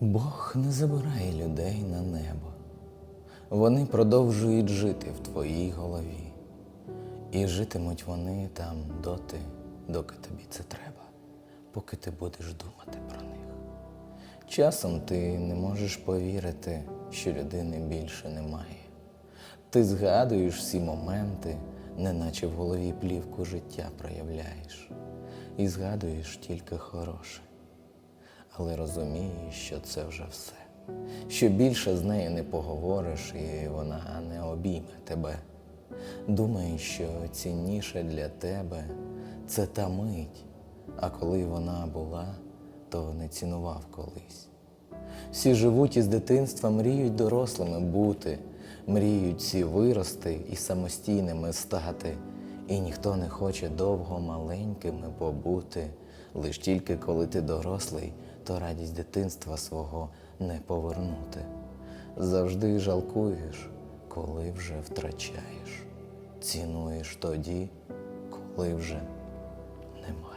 Бог не забирає людей на небо. Вони продовжують жити в твоїй голові. І житимуть вони там доти, доки тобі це треба, поки ти будеш думати про них. Часом ти не можеш повірити, що людини більше немає. Ти згадуєш всі моменти, неначе в голові плівку життя проявляєш, і згадуєш тільки хороше але розумієш, що це вже все. Що більше з нею не поговориш, і вона не обійме тебе. Думаєш, що цінніше для тебе це та мить, а коли вона була, то не цінував колись. Всі живуть із дитинства, мріють дорослими бути, мріють всі вирости і самостійними стати, і ніхто не хоче довго маленькими побути. Лиш тільки коли ти дорослий, то радість дитинства свого не повернути. Завжди жалкуєш, коли вже втрачаєш, цінуєш тоді, коли вже не маєш.